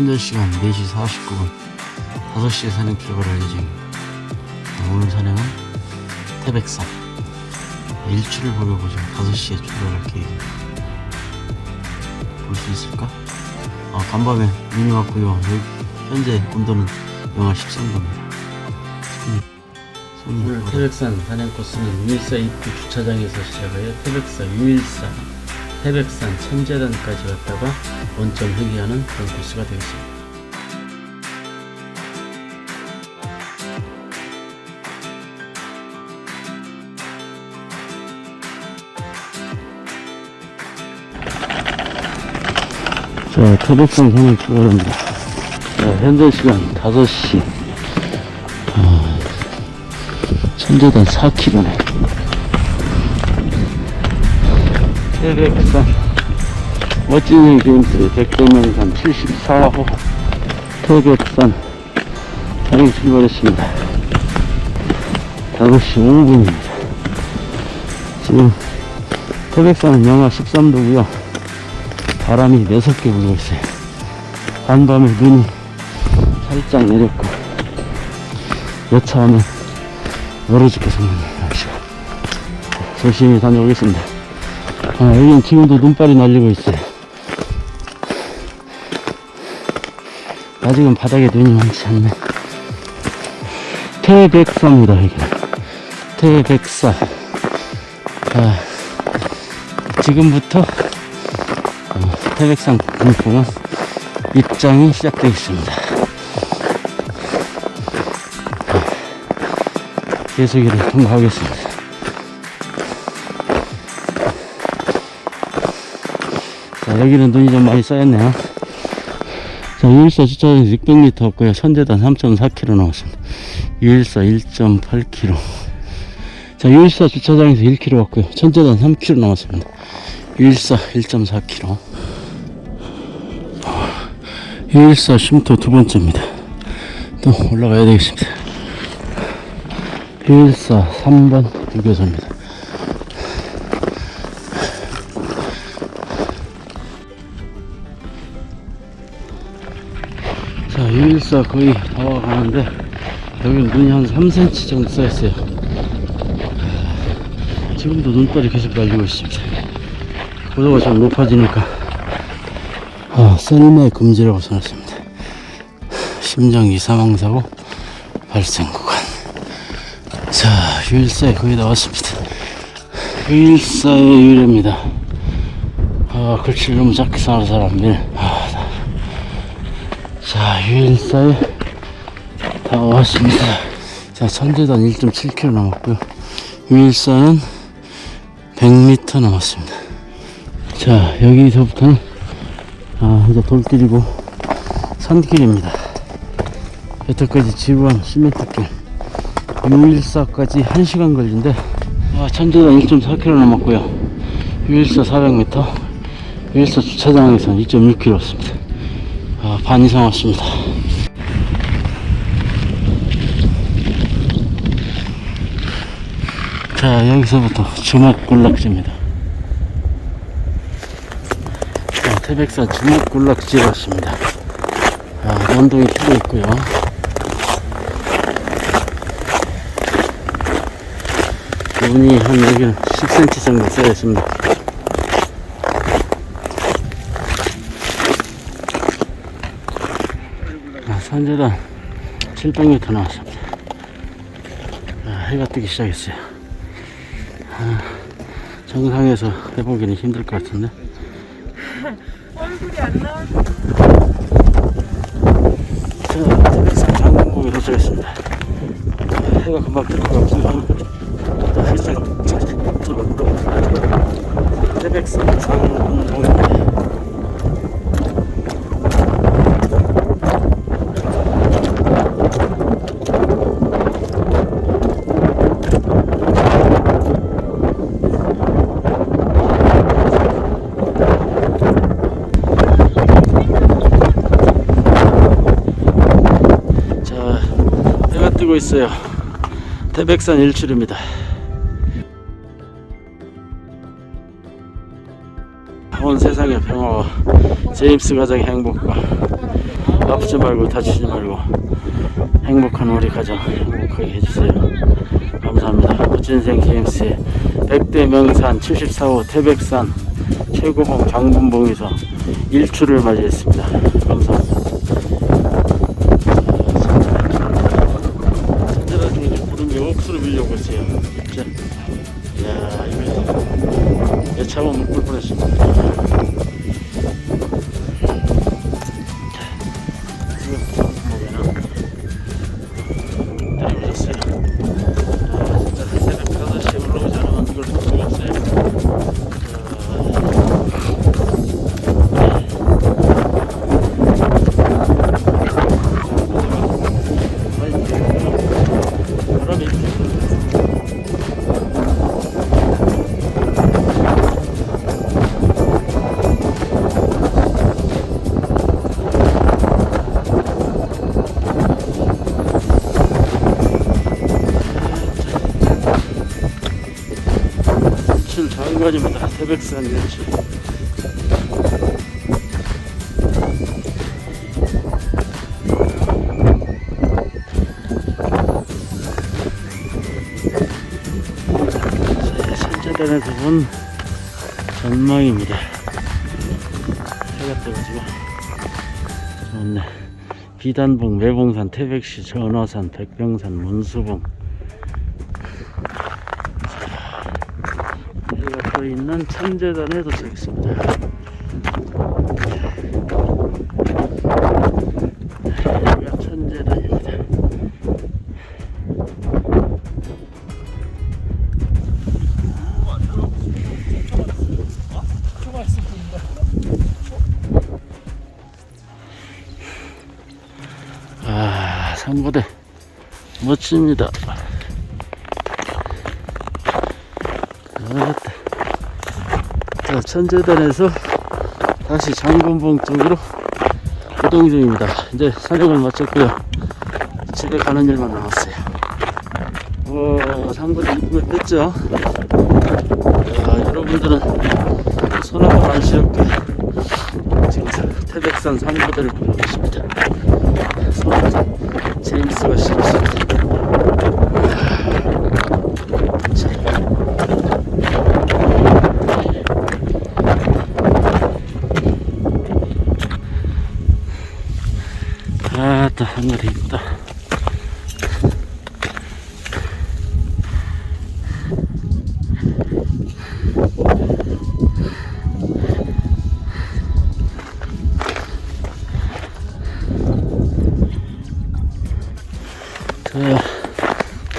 현재 시간 4시 49분 5시에 산행 출발할 예정입니다. 자, 오늘 산행은 태백산 일출을 보려고 지금 5시에 출발할 계획입니다. 볼 수 있을까? 아, 간밤에 눈이 왔고요. 현재 온도는 영하 13도입니다. 오늘 태백산 산행 코스는 유일사 입구 주차장에서 시작하여 태백사 유일사 태백산 천재단까지 갔다가 원점 회귀하는 그런 코스가 되겠습니다. 자, 태백산 산행 출발합니다. 자, 현재 시간 5시. 아, 천재단 4km네. 태백산. 멋진 게임스 백도면산 74호 태백산 산행 출발했습니다. 5시 5분입니다. 지금 태백산은 영하 13도고요. 바람이 6개 불고 있어요. 간밤에 눈이 살짝 내렸고, 여차하면 얼어 죽겠습니다. 조심히 다녀오겠습니다. 아, 여기는 지금도 눈발이 날리고 있어요. 아직은 바닥에 눈이 많지 않네. 태백사입니다, 여기는. 태백사. 아, 지금부터 어, 태백산 국립공원 입장이 시작되겠습니다. 계속 이를 통과하겠습니다. 여기는 눈이 좀 많이 쌓였네요. 자, 유일사 주차장에서 600m 없고요. 선재단 3.4km 나왔습니다. 유일사 1.8km. 자, 유일사 주차장에서 1km 왔고요. 천재단 3km 나왔습니다. 유일사 1.4km. 유일사 쉼터 두 번째입니다. 또 올라가야 되겠습니다. 유일사 3번 휴게소입니다. 자, 유일사 거의 다 와가는데, 여기 눈이 한 3cm 정도 쌓였어요. 지금도 눈발이 계속 날리고 있습니다. 고도가 좀 높아지니까, 아, 셀매 금지라고 써놨습니다. 심장기 사망사고 발생 구간. 자, 유일사에 거의 다 왔습니다. 유일사의 유래입니다. 아, 글씨를 너무 작게 써놓은 사람들. 아, 자, 유일사에 다 왔습니다. 자, 천재단 1.7km 남았고요. 유일사는 100m 남았습니다. 자, 여기서부터는 아, 이제 돌길이고 산길입니다. 여태까지 지루한 시멘트길. 유일사까지 1시간 걸린데 아, 천재단 1.4km 남았고요. 유일사 400m, 유일사 주차장에서 2.6km 왔습니다. 아, 반 이상 왔습니다. 자, 여기서부터 주먹군락지입니다. 자, 태백산 주먹군락지에 왔습니다. 아, 연동이 펴져 있고요. 눈이 한 여기는 10cm 정도 쌓여 있습니다. 산재단 700m 나왔습니다. 아, 해가 뜨기 시작했어요. 아, 정상에서 해보기는 힘들 것 같은데. 얼굴이 안 나와. 자, 태백산 장군봉에 도착했습니다. 해가 금방 뜰 것 같고요. 또 살짝 들어보러 태백산 장군봉입니다. 자, 해가 뜨고 있어요. 태백산 일출입니다. 온 세상의 평화와 제임스 가정의 행복과 아프지 말고 다치지 말고 행복한 우리 가정 행복하게 해주세요. 감사합니다. 멋진 인생 KMC의 100대 명산 74호 태백산 최고봉 장군봉에서 일출을 맞이했습니다. 감사합니다. 칠 장관입니다. 태백산 일출. 산자단에서 본 전망입니다. 해가 떠가지고 좋네. 비단봉, 매봉산, 태백시, 전화산, 백병산, 문수봉. 해가 천재단에 도착했습니다. 여기가 천재단입니다. 아, 산부대 멋집니다. 알았다. 자, 천재단에서 다시 장군봉 쪽으로 이동 중입니다. 이제 사령을 마쳤고요. 집에 가는 일만 남았어요. 오, 상부대 입구에 뺐죠? 야, 여러분들은 손아가 안 시렵게 지금 태백산 상부대를 보고 계십니다. 손 제임스가 시켰습니다. 아따 하늘이 있다. 자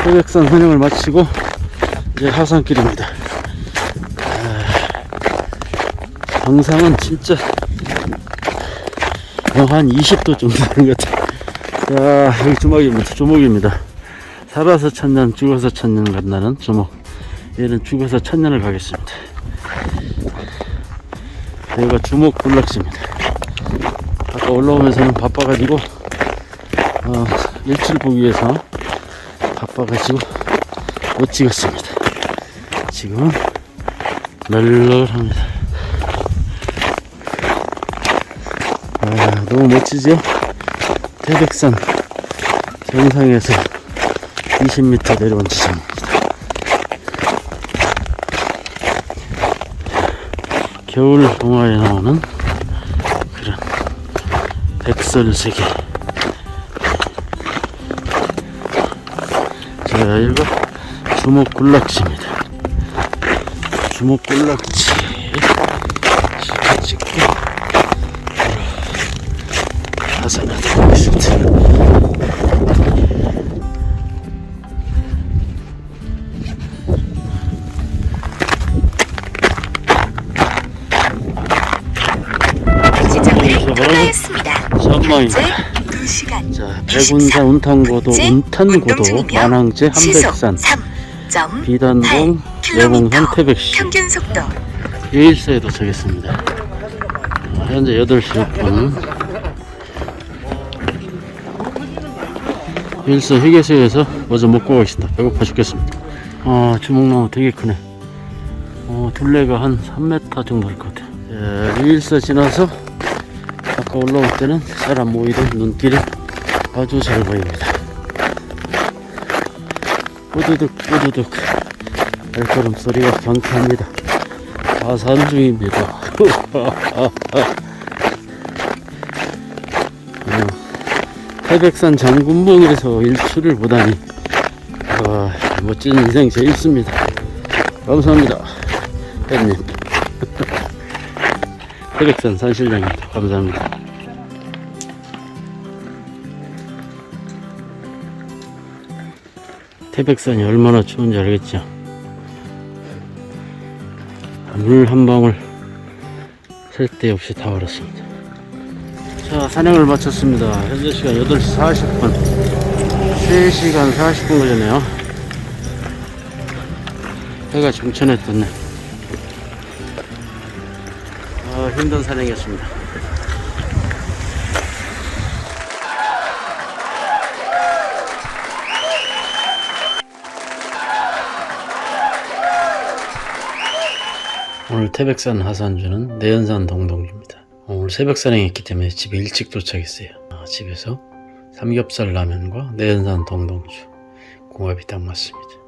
태백산 산행을 마치고 이제 하산길입니다. 아, 정상은 진짜 한 20도 정도 되는 것 같아요. 자, 여기 주먹입니다. 주먹입니다. 살아서 천년, 죽어서 천년 간다는 주먹. 얘는 죽어서 천년을 가겠습니다. 여기가 주먹 군락지입니다. 아까 올라오면서는 바빠가지고, 어, 일출 보기 위해서 바빠가지고 못 찍었습니다. 지금은 널널합니다. 아, 너무 멋지죠? 태백산 정상에서 20m 내려온 지점입니다. 겨울 동화에 나오는 그런 백설세계. 자, 이거 주먹 굴락지입니다. 주먹 굴락지. 전망입니다. 현재 2시간 자, 백운산 운탄고도, 운탄고도, 만항제, 한백산, 비단봉, 내봉산, 태백시, 예일사에 도착했습니다. 어, 현재 8시 6분. 예일사 휴게소에서 먼저 먹고 가겠습니다. 배고파 죽겠습니다. 아, 주먹나무 되게 크네. 어, 둘레가 한 3m 정도 될 것 같아요. 자, 예일사 지나서 아까 올라올 때는 사람 모이던 눈길이 아주 잘 보입니다. 뿌두둑 뿌두둑 발걸음 소리가 경쾌합니다. 가산 중입니다. 어, 태백산 장군봉에서 일출을 보다니 와, 멋진 인생 재밌습니다. 감사합니다. 햇님. 태백산 산실장입니다. 감사합니다. 태백산이 얼마나 추운지 알겠죠? 물 한 방울 셀데 없이 다 얼었습니다. 자, 산행을 마쳤습니다. 현재 시간 8시 40분. 3시간 40분 걸렸네요. 해가 중천에 떴네. 아, 힘든 산행이었습니다. 오늘 태백산 하산주는 내연산 동동주입니다. 오늘 새벽 산행했기 때문에 집에 일찍 도착했어요. 아, 집에서 삼겹살 라면과 내연산 동동주 궁합이 딱 맞습니다.